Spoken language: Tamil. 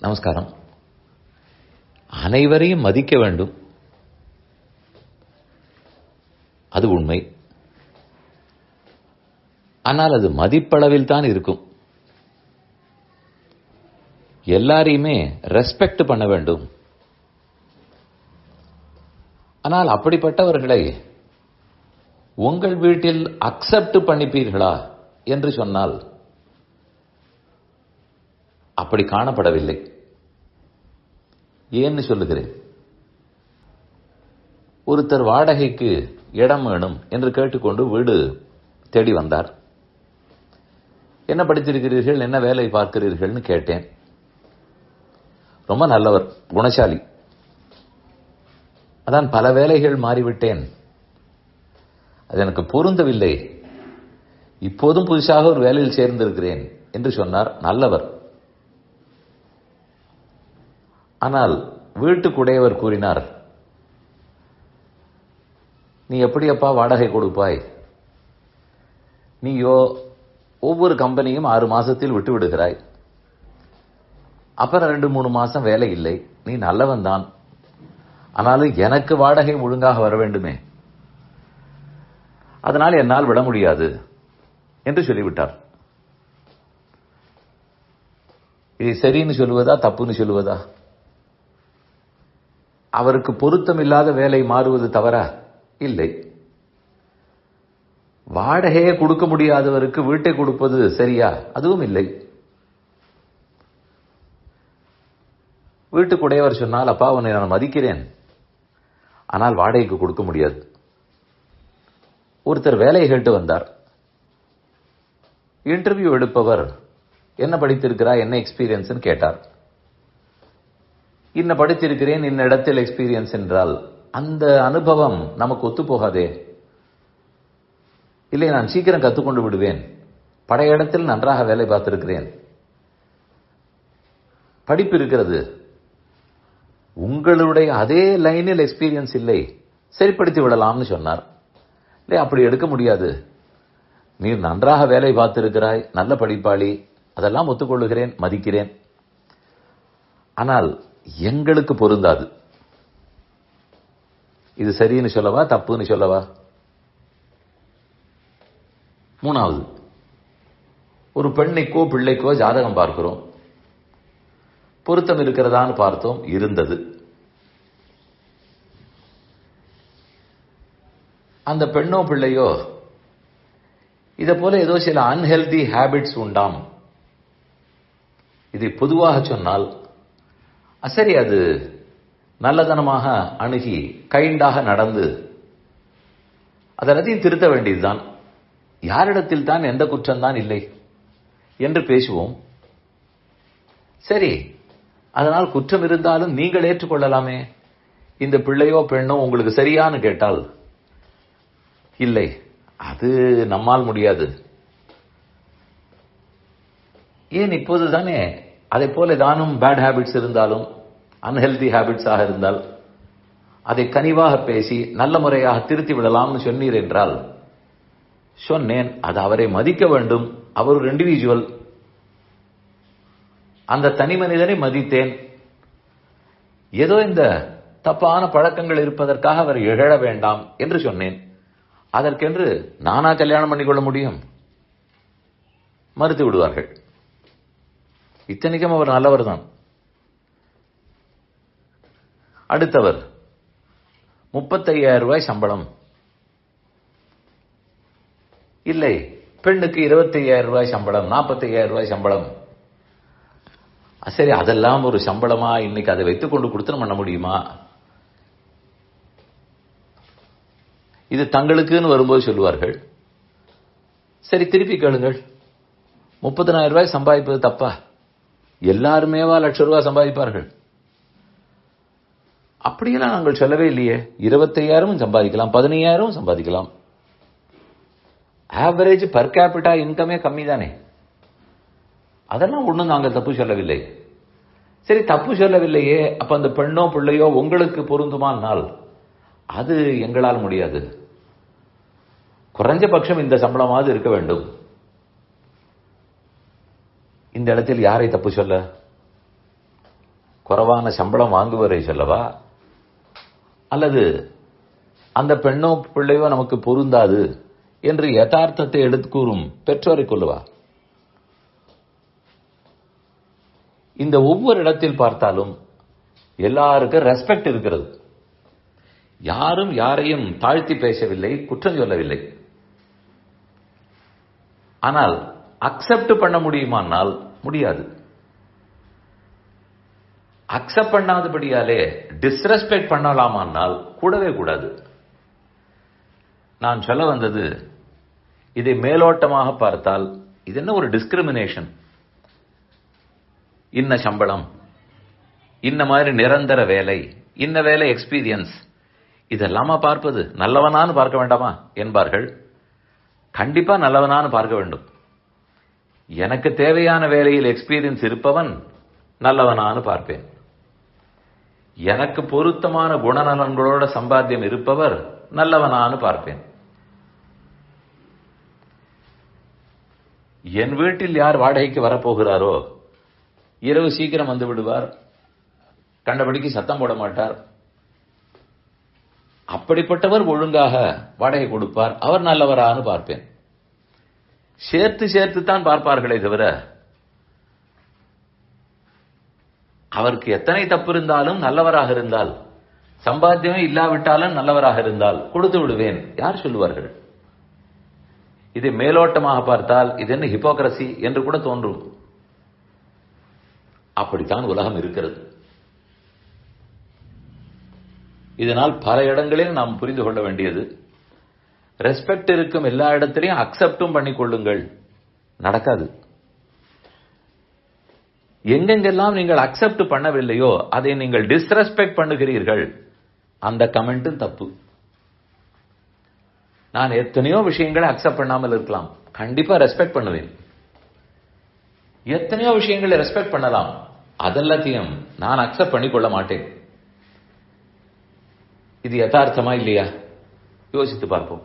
நமஸ்காரம். அனைவரையும் மதிக்க வேண்டும். அது உண்மை. ஆனால் அது மதிப்பளவில் தான் இருக்கும். எல்லாரையுமே ரெஸ்பெக்ட் பண்ண வேண்டும். ஆனால் அப்படிப்பட்டவர்களை உங்கள் வீட்டில் அக்செப்ட் பண்ணிப்பீர்களா என்று சொன்னால் அப்படி காணப்படவில்லை. ஏன்னு சொல்லுகிறேன். ஒருத்தர் வாடகைக்கு இடம் வேணும் என்று கேட்டுக்கொண்டு வீடு தேடி வந்தார். என்ன படித்திருக்கிறீர்கள்? என்ன வேலை பார்க்கிறீர்கள்னு கேட்டேன். ரொம்ப நல்லவர் குணசாலி. அதான் பல வேலைகள் மாறிவிட்டேன். அது எனக்கு பொருந்தவில்லை. இப்போதும் புதுசாக ஒரு வேலையில் சேர்ந்திருக்கிறேன் என்று சொன்னார். நல்லவர். ஆனால் வீட்டுக்குடையவர் கூறினார் நீ எப்படி அப்பா வாடகை கொடுப்பாய்? நீயோ ஒவ்வொரு கம்பெனியும் ஆறு மாசத்தில் விட்டு விடுகிறாய் அப்புறம் ரெண்டு மூணு மாசம் வேலை இல்லை. நீ நல்லவன் தான். ஆனாலும் எனக்கு வாடகை ஒழுங்காக வர வேண்டுமே. அதனால் என்னால் விட முடியாது என்று சொல்லிவிட்டார். இது சரின்னு சொல்லுவதா தப்புன்னு சொல்லுவதா? அவருக்கு பொருத்தமில்லாத வேலை மாறுவது தவறா? இல்லை. வாடகையை கொடுக்க முடியாதவருக்கு வீட்டை கொடுப்பது சரியா? அதுவும் இல்லை. வீட்டுக்குடையவர் சொன்னால் அப்பா உன்னை நான் மதிக்கிறேன். ஆனால் வாடகைக்கு கொடுக்க முடியாது. ஒருத்தர் வேலையை கேட்டு வந்தார். இன்டர்வியூ எடுப்பவர் என்ன படித்திருக்கிறா என்ன எக்ஸ்பீரியன்ஸ் கேட்டார். இன்ன படித்திருக்கிறேன் இன்ன இடத்தில் எக்ஸ்பீரியன்ஸ் என்றால் அந்த அனுபவம் நமக்கு ஒத்துப்போகாதே இல்லை நான் சீக்கிரம் கற்றுக்கொண்டு விடுவேன். பழைய இடத்தில் நன்றாக வேலை பார்த்திருக்கிறேன். படிப்பு இருக்கிறது. உங்களுடைய அதே லைனில் எக்ஸ்பீரியன்ஸ் இல்லை. சரிப்படுத்தி விடலாம்னு சொன்னார். இல்லை அப்படி எடுக்க முடியாது. நீ நன்றாக வேலை பார்த்திருக்கிறாய் நல்ல படிப்பாளி அதெல்லாம் ஒத்துக்கொள்ளுகிறேன் மதிக்கிறேன். ஆனால் எங்களுக்கு பொருந்தாது. இது சரின்னு சொல்லவா தப்புன்னு சொல்லவா? மூணாவது ஒரு பெண்ணைக்கோ பிள்ளைக்கோ ஜாதகம் பார்க்கிறோம். பொருத்தம் இருக்கிறதான்னு பார்த்தோம் இருந்தது. அந்த பெண்ணோ பிள்ளையோ இதை போல ஏதோ சில அன்ஹெல்தி ஹேபிட்ஸ் உண்டாம். இதை பொதுவாக சொன்னால் சரி அது நல்லதனமாக அணுகி கைண்டாக நடந்து அதனத்தையும் திருத்த வேண்டியதுதான். யாரிடத்தில் தான் எந்த குற்றம்தான் இல்லை என்று பேசுவோம். சரி அதனால் குற்றம் இருந்தாலும் நீங்கள் ஏற்றுக்கொள்ளலாமே. இந்த பிள்ளையோ பெண்ணோ உங்களுக்கு சரியான்னு கேட்டால் இல்லை அது நம்மால் முடியாது. ஏன் இப்போது தானே அதே போல தானும் பேட் ஹேபிட்ஸ் இருந்தாலும் அன்ஹெல்தி ஹேபிட்ஸாக இருந்தால் அதை கனிவாக பேசி நல்ல முறையாக திருத்தி விடலாம்னு சொன்னீர் என்றால் சொன்னேன் அது அவரை மதிக்க வேண்டும். அவர் ஒரு இண்டிவிஜுவல் அந்த தனி மனிதனை மதித்தேன். ஏதோ இந்த தப்பான பழக்கங்கள் இருப்பதற்காக அவர் இழழ வேண்டாம் என்று சொன்னேன். அதற்கென்று நானா கல்யாணம் பண்ணிக்கொள்ள முடியும்? மறுத்து விடுவார்கள். இத்தனைக்கும் அவர் நல்லவர் தான். அடுத்தவர். முப்பத்தையாயிரம் ரூபாய் சம்பளம். இல்லை பெண்ணுக்கு இருபத்தையாயிரம் ரூபாய் சம்பளம் நாற்பத்தையாயிரம் ரூபாய் சம்பளம். சரி அதெல்லாம் ஒரு சம்பளமா? இன்னைக்கு அதை வைத்துக் கொண்டு கொடுத்து பண்ண முடியுமா? இது தங்களுக்குன்னு வரும்போது சொல்லுவார்கள். சரி திருப்பி கேளுங்கள். முப்பதனாயிரம் ரூபாய் சம்பாதிப்பது தப்பா? எல்லாருமேவா லட்ச ரூபாய் சம்பாதிப்பார்கள். அப்படியெல்லாம் நாங்கள் சொல்லவே இல்லையே. இருபத்தையாயிரமும் சம்பாதிக்கலாம் பதினையாயிரமும் சம்பாதிக்கலாம். ஆவரேஜ் பர் கேபிட்டா இன்கமே கம்மி தானே அதெல்லாம் ஒன்றும் நாங்கள் தப்பு சொல்லவில்லை. சரி தப்பு சொல்லவில்லையே. அப்ப அந்த பெண்ணோ பிள்ளையோ உங்களுக்கு பொருந்துமானால் அது எங்களால் முடியாது. குறைஞ்சபட்சம் இந்த சம்பளமாவது இருக்க வேண்டும். இந்த இடத்தில் யாரை தப்பு சொல்ல? குறைவான சம்பளம் வாங்குவரை சொல்லவா? அல்லது அந்த பெண்ணோ பிள்ளையோ நமக்கு பொருந்தாது என்று யதார்த்தத்தை எடுத்து கூறும் பெற்றோரை கொள்ளுவா இந்த ஒவ்வொரு இடத்தில் பார்த்தாலும் எல்லாருக்கும் ரெஸ்பெக்ட் இருக்கிறது. யாரும் யாரையும் தாழ்த்தி பேசவில்லை குற்றம் சொல்லவில்லை. ஆனால் அக்செப்ட் பண்ண முடியுமானால் முடியாது. அக்செப்ட் பண்ணாதபடியாலே டிஸ்ரெஸ்பெக்ட் பண்ணலாமானால் கூடவே கூடாது. நான் சொல்ல வந்தது இதை மேலோட்டமாக பார்த்தால் இது என்ன ஒரு டிஸ்கிரிமினேஷன் இன்ன சம்பளம் இன்ன மாதிரி நிரந்தர வேலை இன்ன வேலை எக்ஸ்பீரியன்ஸ் இதெல்லாமா பார்ப்பது? நல்லவனான்னு பார்க்க வேண்டாமா? என்பார்கள். கண்டிப்பா நல்லவனான்னு பார்க்க வேண்டும். எனக்கு தேவையான வேலையில் எக்ஸ்பீரியன்ஸ் இருப்பவன் நல்லவனான்னு பார்ப்பேன். எனக்கு பொருத்தமான குணநலன்களோட சம்பாத்தியம் இருப்பவர் நல்லவனான்னு பார்ப்பேன். என் வீட்டில் யார் வாடகைக்கு வரப்போகிறாரோ இரவு சீக்கிரம் வந்து விடுவார் கண்டபடிக்கு சத்தம் போட மாட்டார். அப்படிப்பட்டவர் ஒழுங்காக வாடகை கொடுப்பார் அவர் நல்லவரான்னு பார்ப்பேன். சேர்த்து சேர்த்து தான் பார்ப்பார்களே தவிர அவருக்கு எத்தனை தப்பு இருந்தாலும் நல்லவராக இருந்தால் சம்பாத்தியமே இல்லாவிட்டாலும் நல்லவராக இருந்தால் கொடுத்து விடுவேன். யார் சொல்லுவார்கள்? இதை மேலோட்டமாக பார்த்தால் இது என்ன ஹிப்போக்ரசி என்று கூட தோன்றும். அப்படித்தான் உலகம் இருக்கிறது. இதனால் பல இடங்களில் நாம் புரிந்து கொள்ள வேண்டியது ரெஸ்பெக்ட் இருக்கும் எல்லா இடத்திலையும் அக்செப்டும் பண்ணிக்கொள்ளுங்கள் நடக்காது. எங்கெங்கெல்லாம் நீங்கள் அக்செப்ட் பண்ணவில்லையோ அதை நீங்கள் டிஸ்ரெஸ்பெக்ட் பண்ணுகிறீர்கள். அந்த கமெண்ட்டும் தப்பு. நான் எத்தனையோ விஷயங்களை அக்செப்ட் பண்ணாமல் இருக்கலாம். கண்டிப்பா ரெஸ்பெக்ட் பண்ணுவேன். எத்தனையோ விஷயங்களை ரெஸ்பெக்ட் பண்ணலாம். அதெல்லாத்தையும் நான் அக்செப்ட் பண்ணிக்கொள்ள மாட்டேன். இது யதார்த்தமா இல்லையா? யோசித்து பார்ப்போம்.